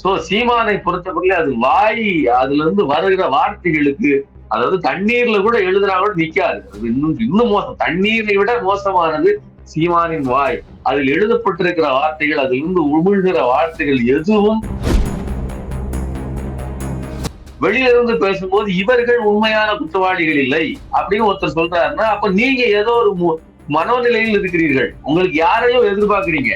So சீமானை பொறுத்தவரை அது வாய் அதுல இருந்து வருகிற வார்த்தைகளுக்கு அதாவது தண்ணீர்ல கூட எழுதுனா கூட நிக்காது. அது இன்னும் இன்னும் மோசம். தண்ணீரை விட மோசமானது சீமானின் வாய். அதில் எழுதப்பட்டிருக்கிற வார்த்தைகள் அதிலிருந்து உமிழ்கிற வார்த்தைகள் எதுவும் வெளியில இருந்து பேசும்போது இவர்கள் உண்மையான குற்றவாளிகள் இல்லை அப்படின்னு ஒருத்தர் சொல்றாருன்னா அப்ப நீங்க ஏதோ ஒரு மனோநிலையில் இருக்கிறீர்கள். உங்களுக்கு யாரையும் எதிர்பார்க்கிறீங்க.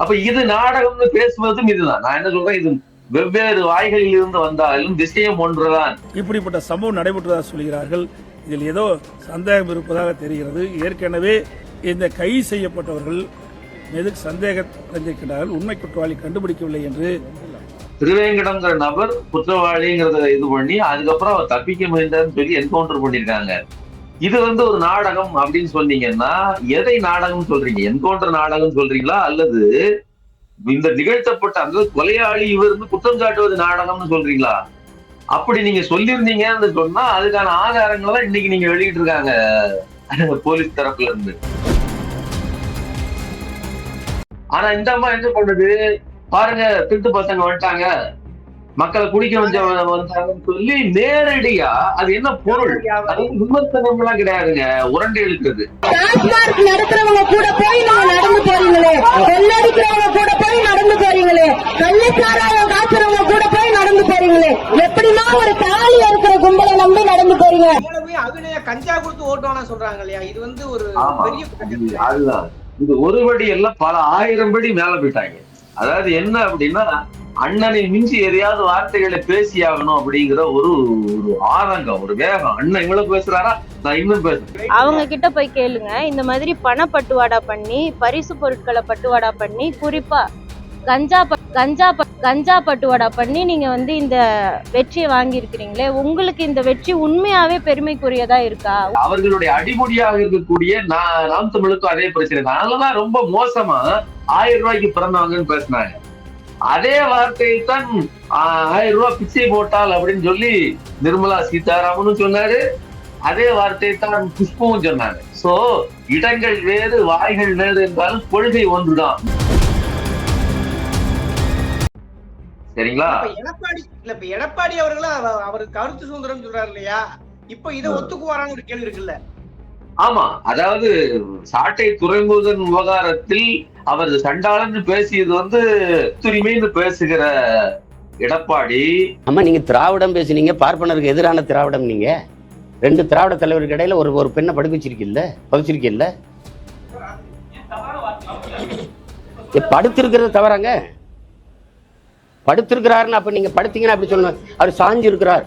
அப்ப இது நாடகம்னு பேசுவதும் இதுதான். நான் என்ன சொல்றேன்? இது வெவ்வேறு வாய்களில் இருந்து வந்தாலும் விஷயம் ஒன்றுதான். இப்படிப்பட்ட சம்பவம் நடைபெற்றதாக சொல்கிறார்கள். இதில் ஏதோ சந்தேகம் இருப்பதாக தெரிகிறது. ஏற்கனவே இந்த கைது செய்யப்பட்டவர்கள் மீது சந்தேகம் அடைந்திருக்கிறார்கள் உண்மை குற்றவாளி கண்டுபிடிக்கவில்லை என்று. திருவேங்கடம்ங்கிற நபர் குற்றவாளிங்கிறத இது பண்ணி அதுக்கப்புறம் அவர் தப்பிக்க முயன்றார்னு சொல்லி என்கவுண்டர் பண்ணிருக்காங்க இது வந்து ஒரு நாடகம் அப்படின்னு சொன்னீங்கன்னா எதை நாடகம் சொல்றீங்க? என்கவுண்டர் நாடகம் சொல்றீங்களா? அல்லது இந்த நிகழ்த்தப்பட்ட அந்த கொலையாளி இவர் குற்றம் சாட்டுவது நாடகம்னு சொல்றீங்களா? அப்படி நீங்க சொல்லியிருந்தீங்கன்னு சொன்னா அதுக்கான ஆதாரங்கள் தான் இன்னைக்கு நீங்க வெளியிட்டு இருக்காங்க போலீஸ் தரப்புல இருந்து. ஆனா இந்த அம்மா என்ன பண்ணுது? பாருங்க திருட்டு பசங்க வந்துட்டாங்க. மக்களை குடிக்க வந்தாங்கன்னு சொல்லி நேரடியா அது என்ன பொருள்? அது விமர்சனம் எல்லாம் கிடையாதுங்க. உரண்டை இழுக்கிறது. டாஸ்மார்க் நடத்துறவங்க கூட போய் நீங்க நடந்து போறீங்களே. கொள்ளடிக்கிறவங்க கூட போய் நடந்து போறீங்களே. கள்ளச்சாராயம் காய்ச்சறவங்க கூட போய் நடந்து போறீங்களே. எப்படின்னா ஒரு தாலி இருக்கிற கும்பலை நம்பி நடந்து போறீங்க. அபிநய கஞ்சா கொடுத்து ஓட்டுவானா சொல்றாங்க இல்லையா? இது வந்து ஒரு. பெரிய அதுதான். இது ஒரு படி எல்லாம் பல ஆயிரம் படி மேல போயிட்டாங்க. அதாவது என்ன அப்படின்னா அண்ணனை மிஞ்சி எதையாவது வார்த்தைகளை பேசியாகணும் அப்படிங்கிற ஒரு ஒரு ஆதங்கம் ஒரு வேகம். அண்ணன் இவ்வளவு பேசுறாரா? நான் இன்னும் பேசுறேன் அவங்க கிட்ட போய் கேளுங்க. இந்த மாதிரி பண பட்டுவாடா பண்ணி பரிசு பொருட்களை பட்டுவாடா பண்ணி குறிப்பா கஞ்சா கஞ்சா கஞ்சா பட்டுவாடா பண்ணி நீங்க வந்து இந்த வெற்றியை வாங்கியிருக்கிறீங்களே உங்களுக்கு இந்த வெற்றி உண்மையாவே பெருமைக்குரியதா இருக்கா? அவர்களுடைய அடிமொழியாக இருக்கக்கூடிய நான் நாம் தமிழுக்கும் அதே பிரச்சனை தான். ரொம்ப மோசமா ஆயிரம் ரூபாய்க்கு பிறந்தவங்கன்னு பேசினாங்க. அதே வார்த்தையை தான் ஆயிரம் ரூபாய் பிச்சை போட்டால் அப்படின்னு சொல்லி நிர்மலா சீதாராமனும் சொன்னாரு. அதே வார்த்தையை தான் புஷ்பவும் சொன்னாங்க சோ இடங்கள் வேறு வாய்கள் வேறு என்றாலும் கொள்கை ஒன்றுதான். சரிங்களா? எடப்பாடி இல்ல இப்ப எடப்பாடி அவர்களும் அவ- அவர் கருத்து சுதந்திரம் சொல்றாரு இல்லையா? இப்ப இதை ஒத்துக்குவாரான்னு ஒரு கேள்வி இருக்குல்ல. ஆமா. அதாவது சாட்டை துறைமுகன் விவகாரத்தில் அவர் சண்டாளன்னு பேசியது வந்து துரிமைன்னு பேசுகிற எடப்பாடி. ஆமா நீங்க திராவிடம் பேசுனீங்க பார்ப்பனருக்கு எதிரான திராவிடம் நீங்க. ரெண்டு திராவிட தலைவருக்கு இடையில ஒரு ஒரு பெண்ணை படிக்க வச்சிருக்கீல்ல பதிச்சிருக்கீல்ல ஏ, படுத்திருக்கிறது தவறாங்க. படுத்திருக்கிறாருன்னு அப்ப நீங்க படுத்தீங்கன்னா அப்படி சொல்லணும் அவர் சாஞ்சு இருக்கிறார்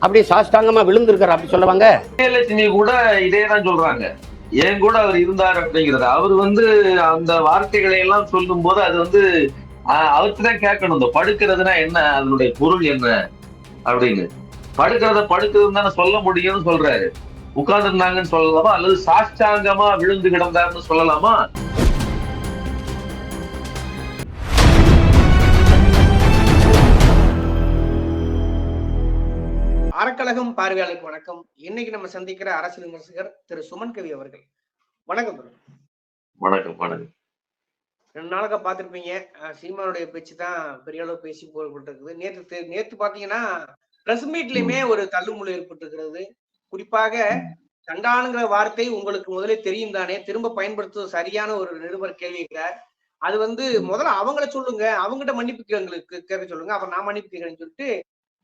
அப்படியே சாஷ்டாங்கமா விழுந்திருக்காரு அப்படி சொல்லுவாங்க? விஜயலட்சுமி கூட இதே தான் சொல்றாங்க. ஏன் கூட அவர் இருந்தார் அப்படிங்கறது. அவர் வந்து அந்த வார்த்தைகளை எல்லாம் சொல்லும் போது அது வந்து அவர்கிட்ட தான் கேட்கணும். இந்த படுக்கிறதுனா என்ன? அதனுடைய பொருள் என்ன? அப்படின்னு. படுக்கிறத படுக்கிறதுன்னு தானே சொல்ல முடியும்னு சொல்றாரு. உட்கார்ந்துருந்தாங்கன்னு சொல்லலாமா? அல்லது சாஷ்டாங்கமா விழுந்து கிடந்தாருன்னு சொல்லலாமா? அறக்கழகம் பார்வையாளருக்கு வணக்கம். இன்னைக்கு நம்ம சந்திக்கிற அரசியல் விமர்சகர் திரு சுமன் கவி அவர்கள். வணக்கம். வணக்கம் வணக்கம். ரெண்டு நாளுக்கா பார்த்திருப்பீங்க. சீமானுடைய பேச்சு தான் பெரிய அளவு பேசி போகப்பட்டிருக்குது. நேற்று நேற்று பாத்தீங்கன்னா பிரஸ் மீட்லயுமே ஒரு தள்ளுமுள்ளு ஏற்பட்டிருக்கிறது. குறிப்பாக சண்டானுங்கிற வார்த்தை உங்களுக்கு முதலே தெரியும் தானே. திரும்ப பயன்படுத்துவது சரியான ஒரு நிருபர் கேள்வி கேட்கிறார். அது வந்து முதல்ல அவங்கள சொல்லுங்க. அவங்ககிட்ட மன்னிப்பு எங்களுக்கு கேட்க சொல்லுங்க. அப்புறம் நான் மன்னிப்பு கேட்கறேன்னு சொல்லிட்டு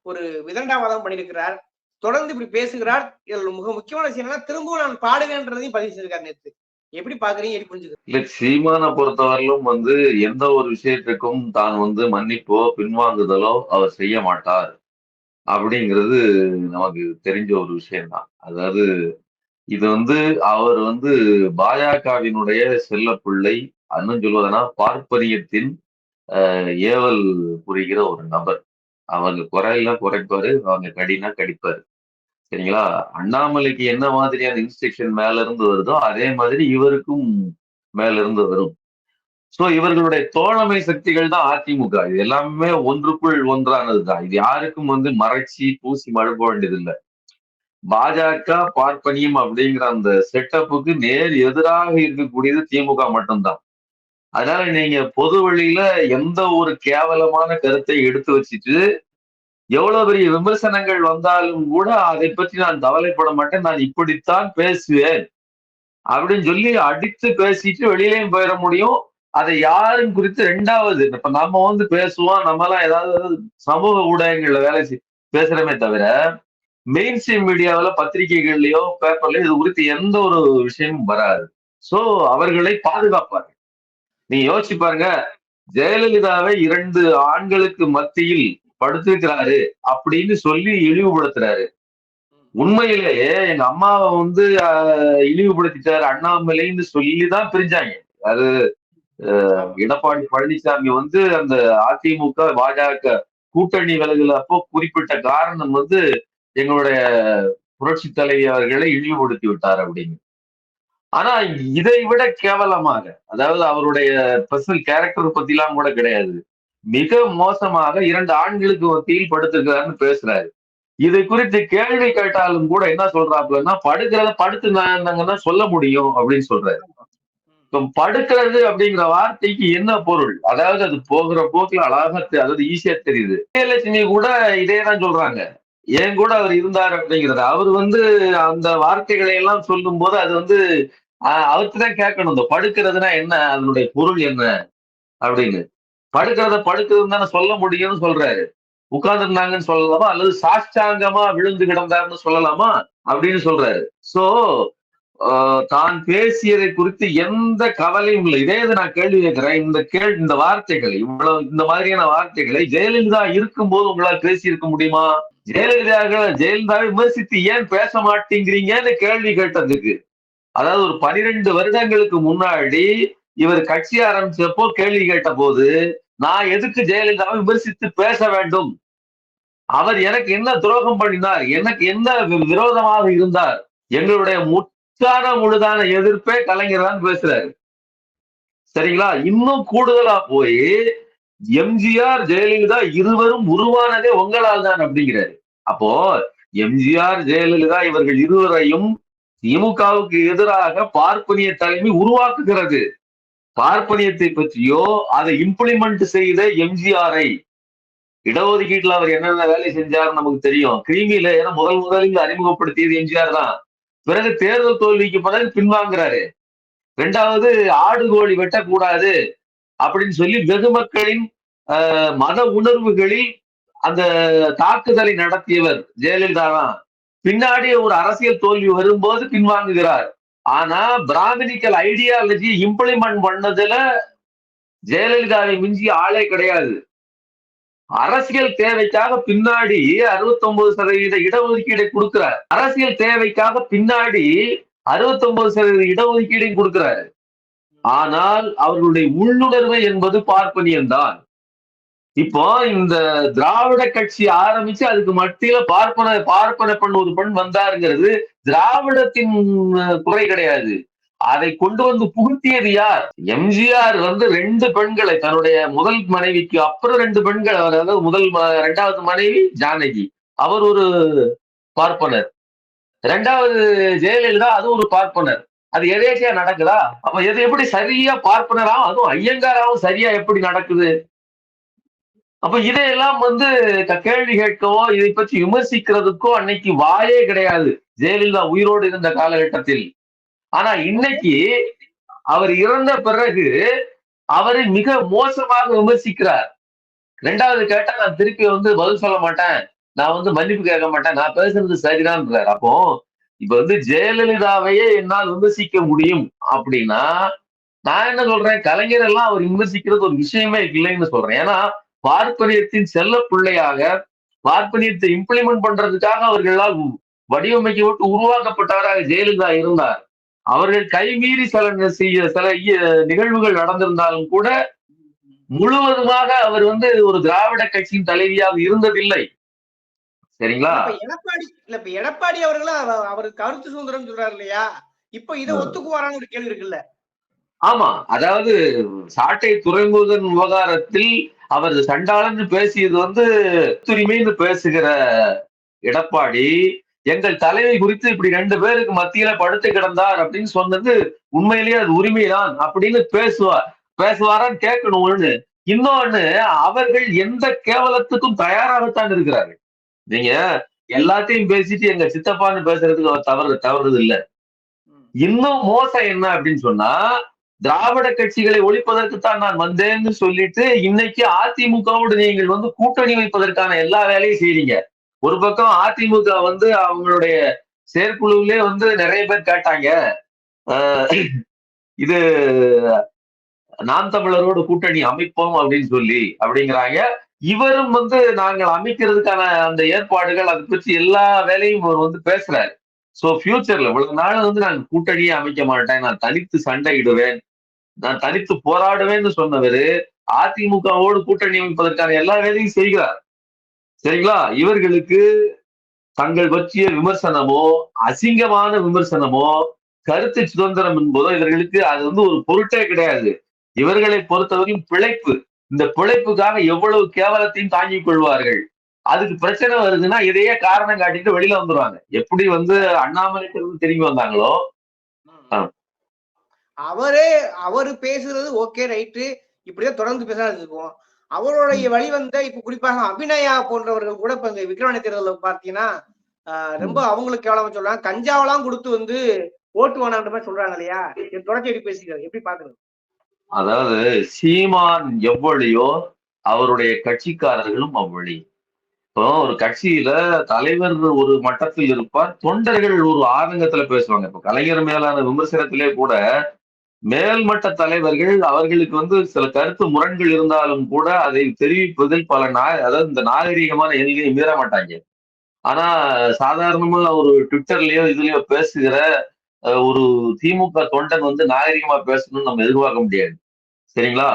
ஒரு விதண்டாவாதம் பண்ணியிருக்கிறார். தொடர்ந்து இப்படி பேசுகிறார். இதுல மிக முக்கியமான விஷயம் என்னன்னா திரும்பவும் நான் பாடுவேன்றதையும் பதிவு செய்திருக்காரு நேற்று. எப்படி பாக்குறீங்க? எப்படி புரிஞ்சுக்க இல்ல சீமானை பொறுத்தவரையிலும் வந்து எந்த ஒரு விஷயத்துக்கும் தான் வந்து மன்னிப்போ பின்வாங்குதலோ அவர் செய்ய மாட்டார். அப்படிங்கிறது நமக்கு தெரிஞ்ச ஒரு விஷயம்தான். அதாவது இது வந்து அவர் வந்து பாஜகவினுடைய செல்ல பிள்ளை அண்ணன் சொல்வதுன்னா பார்ப்பரியத்தின் ஏவல் புரிகிற ஒரு நபர். அவங்க குறையெல்லாம் குறைப்பாரு அவங்க கடினா கடிப்பாரு. சரிங்களா? அண்ணாமலைக்கு என்ன மாதிரியான இன்ஸ்ட்ரக்ஷன் மேல இருந்து வருதோ அதே மாதிரி இவருக்கும் மேல இருந்து வரும். சோ இவர்களுடைய தோழமை சக்திகள் தான் அதிமுக. இது எல்லாமே ஒன்றுக்குள் ஒன்றானது தான். இது யாருக்கும் வந்து மறைச்சி பூசி மழுப்ப வேண்டியதில்லை. பாஜக பார்ப்பனியம் அப்படிங்கிற அந்த செட்டப்புக்கு நேர் எதிராக இருக்கக்கூடியது திமுக மட்டும்தான். அதனால நீங்க பொது வழியில எந்த ஒரு கேவலமான கருத்தை எடுத்து வச்சுட்டு எவ்வளவு பெரிய விமர்சனங்கள் வந்தாலும் கூட அதை பற்றி நான் கவலைப்பட மாட்டேன். நான் இப்படித்தான் பேசுவேன். அப்படின்னு சொல்லி அடித்து பேசிட்டு வெளியிலையும் போயிட முடியும். அதை யாரும் குறித்து ரெண்டாவது இப்ப நம்ம வந்து பேசுவோம். நம்ம எல்லாம் ஏதாவது சமூக ஊடகங்கள்ல வேலை செய் பேசுறமே தவிர மெயின் ஸ்ட்ரீம் மீடியாவில பத்திரிகைகள்லயோ பேப்பர்லயோ இது குறித்து எந்த ஒரு விஷயமும் வராது. சோ அவர்களை பாதுகாப்பார்கள். நீ யோசிச்சு பாருங்க. ஜெயலலிதாவை இரண்டு ஆண்களுக்கு மத்தியில் படுத்திருக்கிறாரு அப்படின்னு சொல்லி இழிவுபடுத்துறாரு. உண்மையிலேயே எங்க அம்மாவை வந்து இழிவுபடுத்திட்டாரு அண்ணாமலைன்னு சொல்லிதான் பிரிஞ்சாங்க. அது ஆஹ், எடப்பாடி பழனிசாமி வந்து அந்த அதிமுக பாஜக கூட்டணி விலகுல அப்போ குறிப்பிட்ட காரணம் வந்து எங்களுடைய புரட்சி தலைவி அவர்களை இழிவுபடுத்தி விட்டார் அப்படின்னு. ஆனா இதை விட கேவலமாக அதாவது அவருடைய பர்சனல் கேரக்டர் பத்திலாம் கூட கிடையாது. மிக மோசமாக இரண்டு ஆண்களுக்கு மத்தியில் படுத்திருக்கிறாருன்னு பேசுறாரு. இதை குறித்து கேள்வி கேட்டாலும் கூட என்ன சொல்றாப்புலன்னா படுக்கிறத படுத்து நாங்கன்னா சொல்ல முடியும் அப்படின்னு சொல்றாரு. இப்ப படுக்கிறது அப்படிங்கிற வார்த்தைக்கு என்ன பொருள்? அதாவது அது போகிற போக்குல அழகா அதாவது ஈஸியா தெரியுது. விஜயலட்சுமி கூட இதே தான் சொல்றாங்க. ஏன் கூட அவர் இருந்தார் அப்படிங்கிறது. அவர் வந்து அந்த வார்த்தைகளை எல்லாம் சொல்லும் போது அது வந்து அவருக்கு தான் கேட்கணும். இந்த படுக்கிறதுனா என்ன? அதனுடைய பொருள் என்ன? அப்படின்னு. படுக்கிறத படுக்கிறதுன்னு தானே சொல்ல முடியும்னு சொல்றாரு. உட்கார்ந்துருந்தாங்கன்னு சொல்லலாமா? அல்லது சாஷ்டாங்கமா விழுந்து கிடந்தாருன்னு சொல்லலாமா? அப்படின்னு சொல்றாரு. சோ தான் பேசியதை குறித்து எந்த கவலையும் இல்லை. இதே இது நான் கேள்வி கேட்கிறேன். இந்த கேள்வி இந்த வார்த்தைகளை இவ்வளவு இந்த மாதிரியான வார்த்தைகளை ஜெயலலிதா இருக்கும்போது உங்களால் பேசி இருக்க முடியுமா? ஜெயலலிதா ஜெயலலிதாவை விமர்சித்து ஏன் பேச மாட்டேங்கிறீங்கன்னு கேள்வி கேட்டதுக்கு. அதாவது ஒரு பனிரெண்டு வருடங்களுக்கு முன்னாடி இவர் கட்சி ஆரம்பிச்சப்போ கேள்வி கேட்ட போது நான் எதுக்கு ஜெயலலிதாவை விமர்சித்து பேச வேண்டும்? அவர் எனக்கு என்ன துரோகம் பண்ணினார்? எனக்கு என்ன வி- விரோதமாக இருந்தார்? எங்களுடைய முற்றான முழுதான எதிர்ப்பே கலைஞர் தான் பேசுறாரு. சரிங்களா? இன்னும் கூடுதலா போய் எம்ஜிஆர் ஜெயலலிதா இருவரும் உருவானதே உங்களால் தான் அப்படிங்கிறாரு. அப்போ எம்ஜிஆர் ஜெயலலிதா இவர்கள் இருவரையும் திமுகவுக்கு எதிராக பார்ப்பனிய தலைமை உருவாக்குகிறது. பார்ப்பனியத்தை பற்றியோ அதை இம்ப்ளிமெண்ட் செய்த எம்ஜிஆரை இடஒதுக்கீட்டுல அவர் என்னென்ன வேலை செஞ்சாருன்னு நமக்கு தெரியும். கிருமியில ஏன்னா முதல் முதலில் அறிமுகப்படுத்தியது எம்ஜிஆர் தான். பிறகு தேர்தல் தோல்விக்கு பிறகு பின்வாங்குறாரு. ரெண்டாவது ஆடு கோழி வெட்டக்கூடாது அப்படின்னு சொல்லி வெகு மக்களின் ஆஹ், மத உணர்வுகளில் அந்த தாக்குதலை நடத்தியவர் ஜெயலலிதா தான் பின்னாடி ஒரு அரசியல் தோல்வி வரும்போது பின்வாங்குகிறார். ஆனா பிராமினிக்கல் ஐடியாலஜி இம்ப்ளிமெண்ட் பண்ணதுல ஜெயலலிதாவை மிஞ்சி ஆளே கிடையாது. அரசியல் தேவைக்காக பின்னாடி 69% சதவீத இடஒதுக்கீடை கொடுக்கிறார். அரசியல் தேவைக்காக பின்னாடி 69% சதவீத இடஒதுக்கீடையும் கொடுக்கிறார். ஆனால் அவர்களுடைய உள்ளுணர்வு என்பது பார்ப்பனியம் தான். இப்போ இந்த திராவிட கட்சி ஆரம்பிச்சு அதுக்கு மத்தியில பார்ப்பன பார்ப்பன பெண் ஒரு பெண் வந்தாருங்கிறது திராவிடத்தின் குறை கிடையாது. அதை கொண்டு வந்து புகுத்தியது யார்? எம்ஜிஆர் வந்து ரெண்டு பெண்களை தன்னுடைய முதல் மனைவிக்கு அப்புறம் ரெண்டு பெண்கள் அவர் அதாவது முதல் ம- இரண்டாவது மனைவி ஜானகி. அவர் ஒரு பார்ப்பனர். இரண்டாவது ஜெயலலிதா அது ஒரு பார்ப்பனர். அது எதேச்சியா நடக்குதா? அப்ப எது எப்படி சரியா பார்ப்பனராகவும் அதுவும் ஐயங்காராவும் சரியா எப்படி நடக்குது? அப்ப இதையெல்லாம் வந்து கேள்வி கேட்கவோ இதை பற்றி விமர்சிக்கிறதுக்கோ அன்னைக்கு வாயே கிடையாது. ஜெயலலிதா உயிரோடு இருந்த காலகட்டத்தில். ஆனா இன்னைக்கு அவர் இறந்த பிறகு அவரை மிக மோசமாக விமர்சிக்கிறார். ரெண்டாவது கேட்டா நான் திருப்பி வந்து பதில் சொல்ல மாட்டேன். நான் வந்து மன்னிப்பு கேட்க மாட்டேன். நான் பேசுறது சரிதான்றார். அப்போ இப்ப வந்து ஜெயலலிதாவையே என்னால் விமர்சிக்க முடியும் அப்படின்னா நான் என்ன சொல்றேன்? கலைஞர் எல்லாம் அவர் விமர்சிக்கிறது ஒரு விஷயமே இல்லைன்னு சொல்றேன். ஏன்னா பார்ப்பனியத்தின் செல்ல பிள்ளையாக பார்ப்பனியத்தை இம்ப்ளிமெண்ட் பண்றதுக்காக அவர்களால் வடிவமைக்கப்பட்டு உருவாக்கப்பட்டவராக ஜெயலலிதா இருந்தார். அவர்கள் கைமீறி சில செய்ய சில நிகழ்வுகள் நடந்திருந்தாலும் கூட முழுவதுமாக அவர் வந்து ஒரு திராவிட கட்சியின் தலைவியாக இருந்ததில்லை. சரிங்களா? எடப்பாடி இல்ல இப்ப எடப்பாடி அவர்களும் அவ- அவர் கருத்து சுதந்திரம் சொல்றாரு இல்லையா? இப்ப இதை ஒத்துக்குவாரான்னு ஒரு கேள்வி இருக்குல்ல. ஆமா. அதாவது சாட்டை துறைமுகன் விவகாரத்தில் அவர் சண்டாளன்னு பேசியது வந்து துரிமைன்னு பேசுகிற எடப்பாடி எங்கள் தலைவை குறித்து இப்படி ரெண்டு பேருக்கு மத்தியில படுத்து கிடந்தார் அப்படின்னு சொன்னது உண்மையிலேயே அது உரிமைதான் அப்படின்னு பேசுவார். பேசுவாரான்னு கேட்கணும் ஒண்ணு இன்னொன்னு அவர்கள் எந்த கேவலத்துக்கும் தயாராகத்தான் இருக்கிறார்கள். நீங்க எல்லாத்தையும் பேசிட்டு எங்க சித்தப்பான்னு பேசுறதுக்கு அவர் தவறு தவறுது இல்ல. இன்னும் மோசம் என்ன அப்படின்னு சொன்னா திராவிட கட்சிகளை ஒழிப்பதற்கு தான் நான் வந்தேன்னு சொல்லிட்டு இன்னைக்கு அதிமுகவோடு நீங்கள் வந்து கூட்டணி வைப்பதற்கான எல்லா வேலையும் செய்றீங்க. ஒரு பக்கம் அதிமுக வந்து அவங்களுடைய செயற்குழுவிலே வந்து நிறைய பேர் கேட்டாங்க. ஆஹ் இது நாம் தமிழரோடு கூட்டணி அமைப்போம் அப்படின்னு சொல்லி அப்படிங்கிறாங்க. இவரும் வந்து நாங்கள் அமைக்கிறதுக்கான அந்த ஏற்பாடுகள் அதை பற்றி எல்லா வேலையும் அவர் வந்து பேசுறாரு. சோ ஃபியூச்சர்ல இவ்வளவு நாள் வந்து நான் கூட்டணியே அமைக்க மாட்டேன் நான் தனித்து சண்டையிடுவேன். நான் தனித்து போராடுவேன்னு சொன்னவரு அதிமுகவோடு கூட்டணி அமைப்பதற்கான எல்லா வேலையும் செய்கிறார். சரிங்களா? இவர்களுக்கு தங்கள் பற்றிய விமர்சனமோ அசிங்கமான விமர்சனமோ கருத்து சுதந்திரம் என்பதோ இவர்களுக்கு அது வந்து ஒரு பொருட்டே கிடையாது. இவர்களை பொறுத்தவரையும் பிழைப்பு. இந்த பிழைப்புக்காக எவ்வளவு கேவலத்தையும் தாங்கிக் கொள்வார்கள். அதுக்கு பிரச்சனை வருதுன்னா இதையே காரணம் காட்டிட்டு வெளியில வந்துருவாங்க. எப்படி வந்து அண்ணாமலை இருந்து திரும்பி வந்தாங்களோ? அவரே அவரு பேசுறது ஓகே ரைட்டு இப்படியே தொடர்ந்து பேசாது இருக்கும் அவருடைய வழி வந்த இப்ப குறிப்பாக அபிநயா போன்றவர்கள் கூட இப்ப இந்த விக்ரவாணி தேர்தலில் பார்த்தீங்கன்னா ரொம்ப அவங்களுக்கு கேவலமா சொல்றாங்க கஞ்சாவெல்லாம் கொடுத்து வந்து ஓட்டு வேணான்ற மாதிரி சொல்றாங்க இல்லையா? இது தொடர்ச்சி எப்படி பேசிக்கிறது எப்படி பாக்குறது அதாவது சீமான் எவ்வளியோ அவருடைய கட்சிக்காரர்களும் அவ்வழி இப்போ ஒரு கட்சியில தலைவர் ஒரு மட்டத்தில் இருப்பார் தொண்டர்கள் ஒரு ஆதங்கத்துல பேசுவாங்க. இப்ப கலைஞர் மேலான விமர்சனத்திலே கூட மேல்மட்ட தலைவர்கள் அவர்களுக்கு வந்து சில கருத்து முரண்கள் இருந்தாலும் கூட அதை தெரிவிப்பதில் பல நா அதாவது இந்த நாகரீகமான எல்லையை மீற மாட்டாங்க. ஆனா சாதாரணமா ஒரு ட்விட்டர்லயோ இதுலயோ பேசுகிற ஒரு திமுக தொண்டன் வந்து நாகரிகமா பேசணும்னு நம்ம எதிர்பார்க்க முடியாது. சரிங்களா?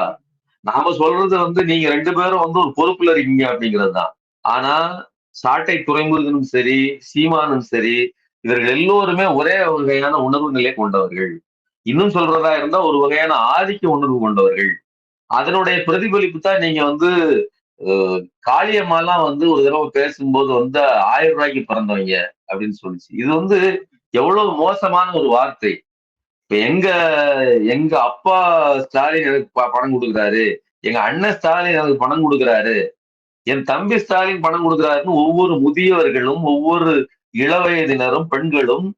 நாம சொல்றது வந்து நீங்க ரெண்டு பேரும் வந்து ஒரு பொறுப்புல இருக்கீங்க அப்படிங்கிறது தான். ஆனா சாட்டை துறைமுருகனும் சரி சீமானும் சரி இவர்கள் எல்லோருமே ஒரே வகையான உணர்வு நிலை கொண்டவர்கள். இன்னும் சொல்றதா இருந்தா ஒரு வகையான ஆதிக்க உணர்வு கொண்டவர்கள். அதனுடைய பிரதிபலிப்பு தான் நீங்க வந்து காளியம்மாலாம் வந்து ஒரு தடவை பேசும்போது வந்து ஆயிரம் ரூபாய்க்கு பிறந்தவங்க அப்படின்னு சொல்லிச்சு. இது வந்து எவ்வளவு மோசமான ஒரு வார்த்தை. இப்ப எங்க எங்க அப்பா ஸ்டாலின் எனக்கு ப- பணம் கொடுக்குறாரு. எங்க அண்ணன் ஸ்டாலின் எனக்கு பணம் கொடுக்குறாரு. என் தம்பி ஸ்டாலின் பணம் கொடுக்குறாருன்னு ஒவ்வொரு முதியவர்களும் ஒவ்வொரு இளவயதினரும் பெண்களும்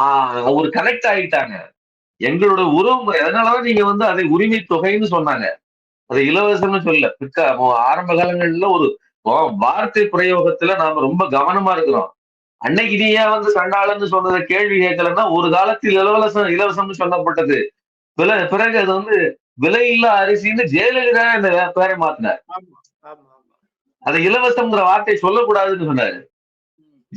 ஆஹ் ஒரு கனெக்ட் ஆகிட்டாங்க எங்களோட உறவு முறை அதனாலதான் நீங்க வந்து அதை உரிமை தொகைன்னு சொன்னாங்க. அது இலவசம்னு சொல்லல. பிற்க ஆரம்ப காலங்கள்ல ஒரு வார்த்தை பிரயோகத்துல நாம ரொம்ப கவனமா இருக்கிறோம். அன்னைக்கு நீ ஏன் வந்து சண்டாளன்னு சொன்னதை கேள்வி கேட்கலன்னா ஒரு காலத்தில் இலவசம் இலவசம்னு சொல்லப்பட்டது. பிற- பிறகு அது வந்து விலையில்லா அரிசின்னு ஜெயலலிதா இந்த பேரை மாத்தினார். அதை இலவசம்ங்கிற வார்த்தை சொல்லக்கூடாதுன்னு சொன்னாரு.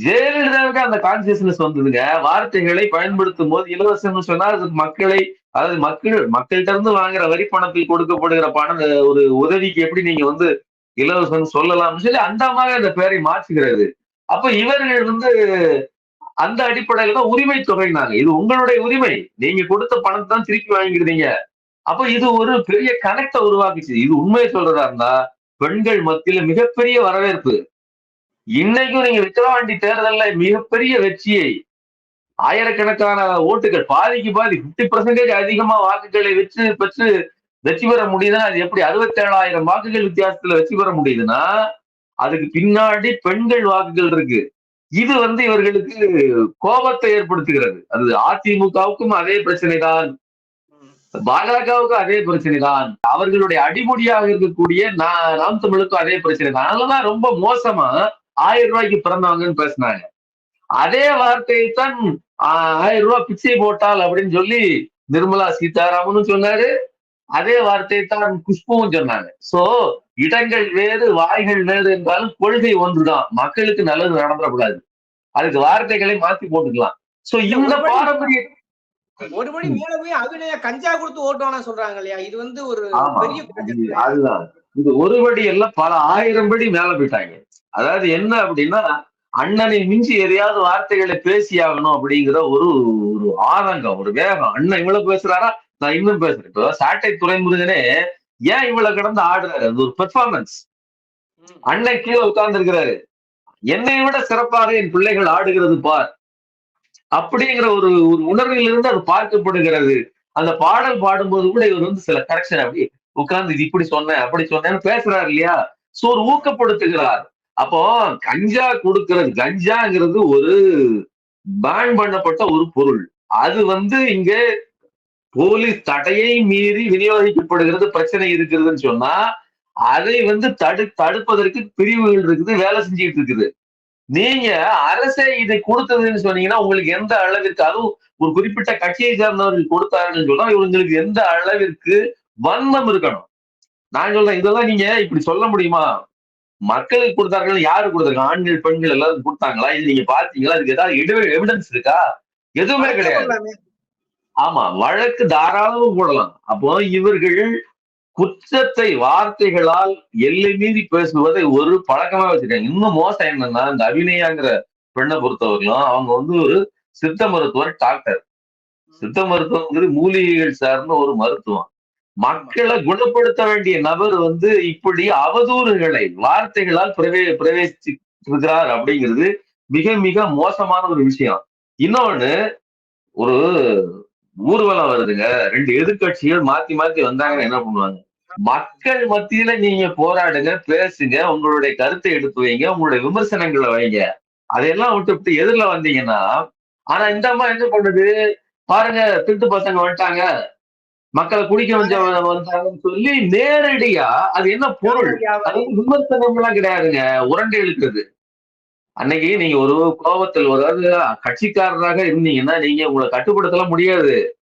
ஜெயலலிதாவுக்கு அந்த கான்சியஸ்னஸ் வந்ததுங்க. வார்த்தைகளை பயன்படுத்தும் போது இலவசம்னு சொன்னா அது மக்களை அதாவது மக்கள் மக்கள்கிட்ட இருந்து வாங்குற வரி பணத்தில் கொடுக்கப்படுகிற பணம் ஒரு உதவிக்கு எப்படி நீங்க வந்து இலவசம் சொல்லலாம்னு சொல்லி அந்த மாதிரி அந்த பேரை மாற்றுகிறது. அப்ப இவர்கள் வந்து அந்த அடிப்படையில தான் உரிமை தொகைனாங்க இது உங்களுடைய உரிமை. நீங்க கொடுத்த பணத்தை தான் திருப்பி வாங்கிக்கிறீங்க அப்ப இது ஒரு பெரிய கனெக்டை உருவாக்குச்சு. இது உண்மையை சொல்றதா இருந்தா பெண்கள் மத்தியில மிகப்பெரிய வரவேற்பு. இன்னைக்கும் நீங்க விக்கிரவாண்டி தேர்தல்ல மிகப்பெரிய வெற்றியை ஆயிரக்கணக்கான ஓட்டுகள் பாதிக்கு பாதி பிப்டி பர்சன்டேஜ் அதிகமா வாக்குகளை வச்சு பெற்று வெற்றி பெற முடியுதுன்னா அது எப்படி? அறுபத்தி ஏழாயிரம் வாக்குகள் வித்தியாசத்துல வெற்றி பெற முடியுதுன்னா அதுக்கு பின்னாடி பெண்கள் வாக்குகள் இருக்கு. இது வந்து இவர்களுக்கு கோபத்தை ஏற்படுத்துகிறது. அது அதிமுகவுக்கும் அதே பிரச்சனை தான் பாஜகவுக்கும் அதே பிரச்சனை தான் அவர்களுடைய அடிமுடியாக இருக்கக்கூடிய நாம் தமிழுக்கும் அதே பிரச்சனை தான் அதனாலதான் ரொம்ப மோசமா ஆயிரம் ரூபாய்க்கு பிறந்தவங்கன்னு பேசினாங்க. அதே வார்த்தையை தான் ஆயிரம் ரூபாய் பிச்சை போட்டால் அப்படின்னு சொல்லி நிர்மலா சீதாராமனும் சொன்னாரு. அதே வார்த்தையை தான் குஷ்புவும் சொன்னாங்க. சோ இடங்கள் வேறு வாய்கள் வேறு என்றாலும் கொள்கை ஒன்றுதான். மக்களுக்கு நல்லது நடந்துடக்கூடாது. அதுக்கு வார்த்தைகளை மாத்தி போட்டுக்கலாம். சோ இந்த பாரம்பரிய ஒருபடி மேல போய் அபிநய கஞ்சா கொடுத்து ஓட்டு வேணாம் சொல்றாங்க இல்லையா இது வந்து ஒரு பெரிய அது- அதுதான். ஒரு படி எல்லாம் பல ஆயிரம் படி மேல போயிட்டாங்க. அதாவது என்ன அப்படின்னா அண்ணனை மிஞ்சி எதையாவது வார்த்தைகளை பேசியாகணும் அப்படிங்கிற ஒரு ஒரு ஆதங்கம் ஒரு வேகம். அண்ணன் இவ்வளவு பேசுறாரா? நான் இன்னும் பேசுறேன். இப்போ சாட்டை துறைமுருகனே ஏன் இவ்வளவு கிடந்து ஆடுறாரு? அது ஒரு பெர்ஃபார்மன்ஸ். அண்ணன் கீழே உட்கார்ந்து இருக்கிறாரு என்னை விட சிறப்பாக என் பிள்ளைகள் ஆடுகிறது பார். அப்படிங்கிற ஒரு ஒரு உணர்விலிருந்து அது பார்க்கப்படுகிறது. அந்த பாடல் பாடும்போது கூட இவர் வந்து சில கரெக்ஷன் அப்படி உட்கார்ந்து இது இப்படி சொன்னேன் அப்படி சொன்னேன்னு பேசுறாரு இல்லையா? சோ ஒரு ஊக்கப்படுத்துகிறார். அப்போ கஞ்சா கொடுக்கிறது கஞ்சாங்கிறது ஒரு பேன் பண்ணப்பட்ட ஒரு பொருள். அது வந்து இங்க போலீஸ் தடையை மீறி விநியோகிக்கப்படுகிறது பிரச்சனை இருக்கிறதுன்னு சொன்னா அதை வந்து தடு தடுப்பதற்கு பிரிவுகள் இருக்குது வேலை செஞ்சுட்டு இருக்குது. நீங்க அரசே இதை கொடுத்ததுன்னு சொன்னீங்கன்னா உங்களுக்கு எந்த அளவிற்கு அதுவும் ஒரு குறிப்பிட்ட கட்சியை சார்ந்தவர்கள் கொடுத்தாருன்னு சொன்னா இவங்களுக்கு எந்த அளவிற்கு வன்மம் இருக்கணும்? நான் சொல்றேன் இதெல்லாம் நீங்க இப்படி சொல்ல முடியுமா? மக்களுக்கு கொடுத்தார்கள் யாரு கொடுத்தாங்க ஆண்கள் பெண்கள் எல்லாரும் கொடுத்தாங்களா? இது நீங்க பாத்தீங்களா அதுக்கு ஏதாவது எவிடன்ஸ் இருக்கா? எதுவுமே கிடையாது. ஆமா வழக்கு தாராளமா போடலாம். அப்போ இவர்கள் குற்றத்தை வார்த்தைகளால் எல்லை மீறி பேசுவதை ஒரு பழக்கமா வச்சிருக்காங்க. இன்னும் மோசம் என்னன்னா இந்த அபிநயாங்கிற பெண்ணை பொறுத்தவரையிலும் அவங்க வந்து ஒரு சித்த மருத்துவர் டாக்டர். சித்த மருத்துவங்கிறது மூலிகைகள் சார்ந்த ஒரு மருத்துவம். மக்களை குணப்படுத்த வேண்டிய நபர் வந்து இப்படி அவதூறுகளை வார்த்தைகளால் பிரவே பிரவேசிச்சிருக்கிறார் அப்படிங்கிறது மிக மிக மோசமான ஒரு விஷயம். இன்னொன்னு ஒரு ஊர்வலம் வருதுங்க. ரெண்டு எதிர்கட்சிகள் மாத்தி மாத்தி வந்தாங்கன்னா என்ன பண்ணுவாங்க? மக்கள் மத்தியில நீங்க போராடுங்க பேசுங்க உங்களுடைய கருத்தை எடுத்து வைங்க உங்களுடைய விமர்சனங்களை வைங்க. அதையெல்லாம் விட்டு எதிரில வந்தீங்கன்னா ஆனா இந்த அம்மா என்ன பண்ணுது? பாருங்க திருட்டு பசங்க வந்துட்டாங்க. மக்களை குடிக்க வந்த வந்தாங்கன்னு சொல்லி நேரடியா அது என்ன பொருள்? அது விமர்சனம் எல்லாம் கிடையாதுங்க. உரண்டை இழுக்கிறது அன்னைக்கு நீங்க ஒரு கோபத்தில் ஒரு அதாவது கட்சிக்காரராக இருந்தீங்கன்னா நீங்க உங்களை கட்டுப்படுத்தலாம் முடியாது.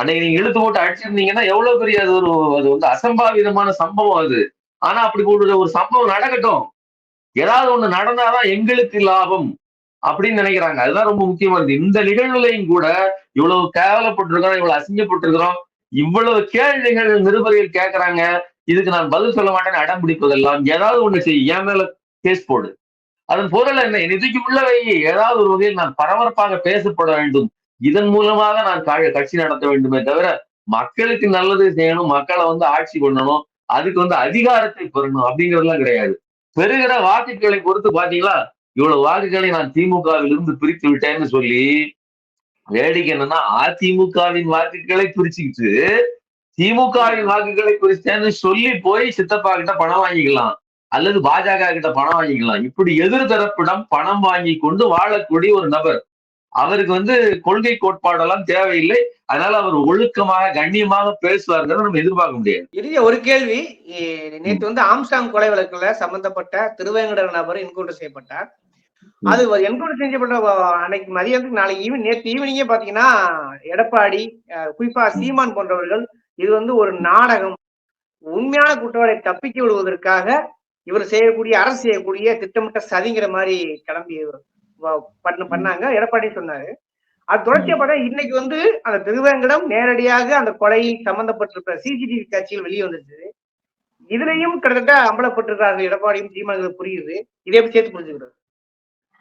அன்னைக்கு நீங்க இழுத்து போட்டு அடிச்சிருந்தீங்கன்னா எவ்வளவு பெரிய அது ஒரு அது வந்து அசம்பாவிதமான சம்பவம் அது. ஆனா அப்படி போட்டு ஒரு சம்பவம் நடக்கட்டும். ஏதாவது ஒண்ணு நடந்தாதான் எங்களுக்கு லாபம் அப்படின்னு நினைக்கிறாங்க. அதுதான் ரொம்ப முக்கியமானது இந்த நிகழ்வுலையும் கூட இவ்வளவு கேவலப்பட்டிருக்கிறோம் இவ்வளவு அசிங்கப்பட்டிருக்கிறோம். இவ்வளவு கேள்விகள் நிருபர்கள் கேட்கறாங்க இதுக்கு நான் பதில் சொல்ல மாட்டேன்னு அடம் பிடிப்பதெல்லாம் ஏதாவது ஒண்ணு செய்ய என் மேல கேஸ் போடு. அதன் பொருள் என்ன? இதுக்கு உள்ளவை உள்ள வை. ஏதாவது ஒரு வகையில் நான் பரபரப்பாக பேசப்பட வேண்டும். இதன் மூலமாக நான் கா- கட்சி நடத்த வேண்டுமே தவிர மக்களுக்கு நல்லது செய்யணும் மக்களை வந்து ஆட்சி பண்ணணும் அதுக்கு வந்து அதிகாரத்தை பெறணும் அப்படிங்கிறதுலாம் கிடையாது. பெறுகிற வாக்குகளை பொறுத்து பாத்தீங்களா இவ்வளவு வாக்குகளை நான் திமுகவில் இருந்து பிரித்து விட்டேன்னு சொல்லி வேடிக்கை என்னன்னா அதிமுகவின் வாக்குகளை பிரிச்சுக்கிட்டு திமுகவின் வாக்குகளை பிரிச்சேன்னு சொல்லி போய் சித்தப்பா கிட்ட பணம் வாங்கிக்கலாம் அல்லது பாஜக கிட்ட பணம் வாங்கிக்கலாம். இப்படி எதிர்தரப்பிடம் பணம் வாங்கி கொண்டு வாழக்கூடிய ஒரு நபர் அவருக்கு வந்து கொள்கை கோட்பாடெல்லாம் தேவையில்லை. அதனால அவர் ஒழுக்கமாக கண்ணியமாக பேசுவாருங்கிறத நம்ம எதிர்பார்க்க முடியாது. இறுதியா ஒரு கேள்வி. நேத்து வந்து ஆம்ஸ்டாங் கொலை வழக்குல சம்பந்தப்பட்ட திருவேங்கட நபர் என்கவுண்டர் செய்யப்பட்டார். அது என்கவுண்டர் செய்யப்பட்ட வ- அன்னைக்கு மதியத்துக்கு நாளைக்கு ஈவினிங் நேற்று ஈவினிங்கே பாத்தீங்கன்னா எடப்பாடி குறிப்பா சீமான் போன்றவர்கள் இது வந்து ஒரு நாடகம். உண்மையான குற்றவாளியை தப்பிக்க விடுவதற்காக இவர் செய்யக்கூடிய அரசு செய்யக்கூடிய திட்டமிட்ட சதிங்கிற மாதிரி கிளம்பி பண்ணாங்க. எடப்பாடி சொன்னாரு. அது தொடர்ச்சியா பார்த்தா இன்னைக்கு வந்து அந்த திருவேங்கடம் நேரடியாக அந்த கொலையில் சம்பந்தப்பட்டிருக்கிற சிசிடிவி காட்சிகள் வெளியே வந்துருச்சு. இதுலயும் கிட்டத்தட்ட அம்பலப்பட்டிருக்காங்க எடப்பாடியும் சீமானுக்கு புரியுது. இதே சேர்த்து புரிஞ்சுக்கிறது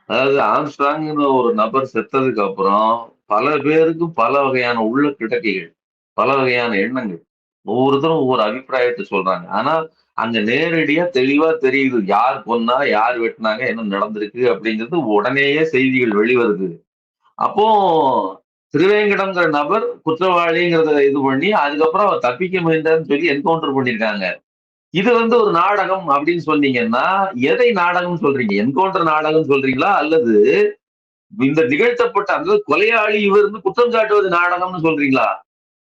அதாவது ஆம்ஸ்ட்ராங்னு ஒரு நபர் செத்ததுக்கு அப்புறம் பல பேருக்கு பல வகையான உள்ள கிடக்கைகள் பல வகையான எண்ணங்கள். ஒவ்வொருத்தரும் ஒவ்வொரு அபிப்பிராயத்தை சொல்றாங்க. ஆனா அங்க நேரடியா தெளிவா தெரியுது. யார் கொன்னா யார் வெட்டினாங்க என்ன நடந்திருக்கு அப்படிங்கிறது உடனேயே செய்திகள் வெளிவருது. அப்போ திருவேங்கடம்ங்கிற நபர் குற்றவாளிங்கிறத இது பண்ணி அதுக்கப்புறம் அவர் தப்பிக்க முயன்றார்னு சொல்லி என்கவுண்டர் பண்ணியிருக்காங்க. இது வந்து ஒரு நாடகம் அப்படின்னு சொன்னீங்கன்னா எதை நாடகம் சொல்றீங்க? என்கவுண்டர் நாடகம் சொல்றீங்களா? அல்லது இந்த நிகழ்த்தப்பட்ட அந்த கொலையாளி இவர் குற்றம் சாட்டுவது நாடகம்னு சொல்றீங்களா?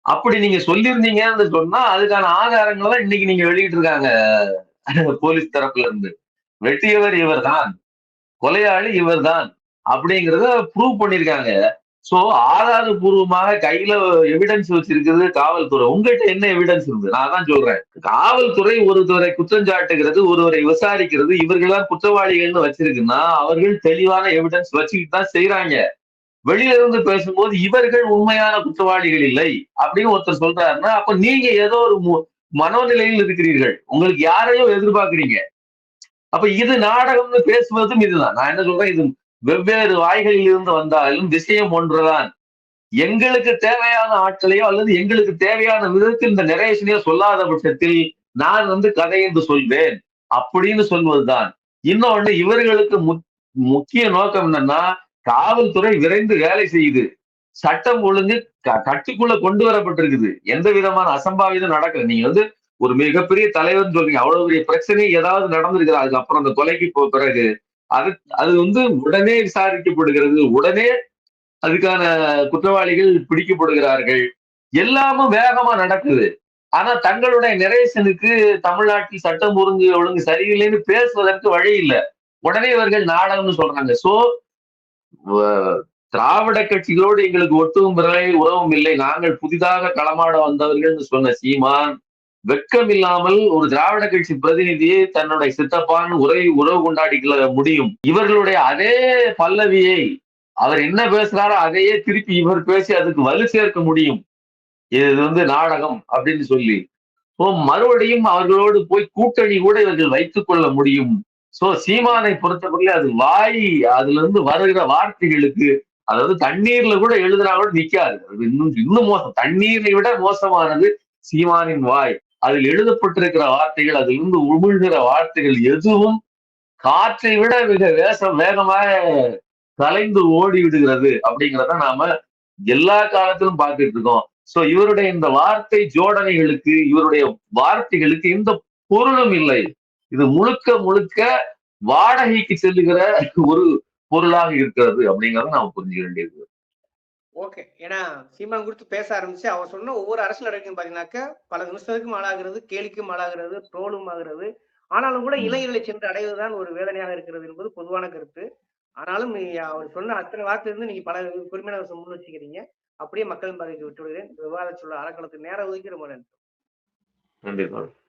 அப்படி நீங்க சொல்லியிருந்தீங்கன்னு சொன்னா அதுக்கான ஆதாரங்களை தான் இன்னைக்கு நீங்க வெளியிட்டு இருக்காங்க போலீஸ் தரப்புல இருந்து. வெட்டியவர் இவர்தான். கொலையாளி இவர்தான். அப்படிங்கிறத ப்ரூவ் பண்ணிருக்காங்க சோ ஆதாரபூர்வமாக கையில எவிடன்ஸ் வச்சிருக்கிறது காவல்துறை. உங்ககிட்ட என்ன எவிடன்ஸ் இருக்கு நான் தான் சொல்றேன். காவல்துறை ஒருத்தரை குற்றம் சாட்டுகிறது ஒருவரை விசாரிக்கிறது இவர்கள்தான் குற்றவாளிகள்னு வச்சிருக்குன்னா அவர்கள் தெளிவான எவிடன்ஸ் வச்சுக்கிட்டு தான் செய்யறாங்க வெளியில இருந்து பேசும்போது இவர்கள் உண்மையான குற்றவாளிகள் இல்லை அப்படின்னு ஒருத்தர் சொல்றாருன்னா அப்ப நீங்க ஏதோ ஒரு மனோநிலையில் இருக்கிறீர்கள். உங்களுக்கு யாரையும் எதிர்பார்க்கிறீங்க? அப்ப இது நாடகம்னு பேசுவதும் இதுதான். நான் என்ன சொல்றேன்? இது வெவ்வேறு வாய்களில் இருந்து வந்தாலும் விஷயம் ஒன்றுதான். எங்களுக்கு தேவையான ஆட்களையோ அல்லது எங்களுக்கு தேவையான விதத்தில் இந்த நெரேஷனையோ சொல்லாத பட்சத்தில் நான் வந்து கதை என்று சொல்வேன் அப்படின்னு சொல்வதுதான். இன்னொன்று இவர்களுக்கு மு- முக்கிய நோக்கம் என்னன்னா காவல்துறை விரைந்து வேலை செய்யுது. சட்டம் ஒழுங்கு க- கட்டுக்குள்ள கொண்டு வரப்பட்டிருக்குது. எந்த விதமான அசம்பாவிதம் நடக்கல. நீங்க வந்து ஒரு மிகப்பெரிய தலைவர்னு சொல்றீங்க. அவ்வளவு பெரிய பிரச்சனை ஏதாவது நடந்திருக்குது? அதுக்கப்புறம் அந்த கொலைக்கு போ பிறகு அது அது வந்து உடனே விசாரிக்கப்படுகிறது. உடனே அதுக்கான குற்றவாளிகள் பிடிக்கப்படுகிறார்கள். எல்லாமும் வேகமா நடக்குது. ஆனா தங்களுடைய நிறைவேசனுக்கு தமிழ்நாட்டில் சட்டம் ஒழுங்கு ஒழுங்கு சரியில்லைன்னு பேசுவதற்கு வழி இல்லை. உடனே இவர்கள் நாடகம்னு சொல்றாங்க. சோ திராவிட கட்சிகளோடு எங்களுக்கு ஒட்டுவும் பிறலை உறவும் இல்லை. நாங்கள் புதிதாக களமாட வந்தவர்கள் சொன்ன சீமான் வெட்கம் இல்லாமல் ஒரு திராவிட கட்சி பிரதிநிதியை தன்னுடைய சித்தப்பான் உறவு உறவு கொண்டாடிக்கல முடியும். இவர்களுடைய அதே பல்லவியை அவர் என்ன பேசுறாரோ அதையே திருப்பி இவர் பேசி அதுக்கு வலு சேர்க்க முடியும். இது வந்து நாடகம் அப்படின்னு சொல்லி. மறுபடியும் அவர்களோடு போய் கூட்டணி கூட இவர்கள் வைத்துக் கொள்ள முடியும். சோ சீமானை பொறுத்தவரையில அது வாய் அதுல இருந்து வருகிற வார்த்தைகளுக்கு அதாவது தண்ணீர்ல கூட எழுதுனா கூட நிக்காது. அது இன்னும் இன்னும் மோசம். தண்ணீரை விட மோசமானது சீமானின் வாய். அதில் எழுதப்பட்டிருக்கிற வார்த்தைகள் அதிலிருந்து உமிழ்கிற வார்த்தைகள் எதுவும் காற்றை விட மிக வேசம் வேகமாக கலைந்து ஓடி விடுகிறது அப்படிங்கிறத நாம எல்லா காலத்திலும் பார்த்துட்டு இருக்கோம். சோ இவருடைய இந்த வார்த்தை ஜோடனைகளுக்கு இவருடைய வார்த்தைகளுக்கு எந்த பொருளும் இல்லை. இது முழுக்க முழுக்க வாடகைக்கு செல்லுகிற ஒரு பொருளாக இருக்கிறது அப்படிங்கறத நாம புரிஞ்சுக்க வேண்டியது. ஓகே. ஏன்னா சீமான் குறித்து பேச ஆரம்பிச்சு அவர் சொன்ன ஒவ்வொரு அரசியல் நடக்கும் பாத்தீங்கன்னாக்க பல விமர்சனத்துக்கும் ஆளாகிறது கேலிக்கும் ஆளாகிறது ட்ரோலும் ஆகிறது. ஆனாலும் கூட இளைஞர்களை சென்று அடைவதுதான் ஒரு வேதனையாக இருக்கிறது என்பது பொதுவான கருத்து. ஆனாலும் நீ அவர் சொன்ன அத்தனை வார்த்தை இருந்து நீங்க பல குறிப்பிட்ட முன் வச்சுக்கிறீங்க. அப்படியே மக்களின் பாதைக்கு விட்டு விடுகிறேன். விவாத சொல்ல அறக்களத்துக்கு நேரம் ஒதுக்கி ரொம்ப நன்றி. நன்றி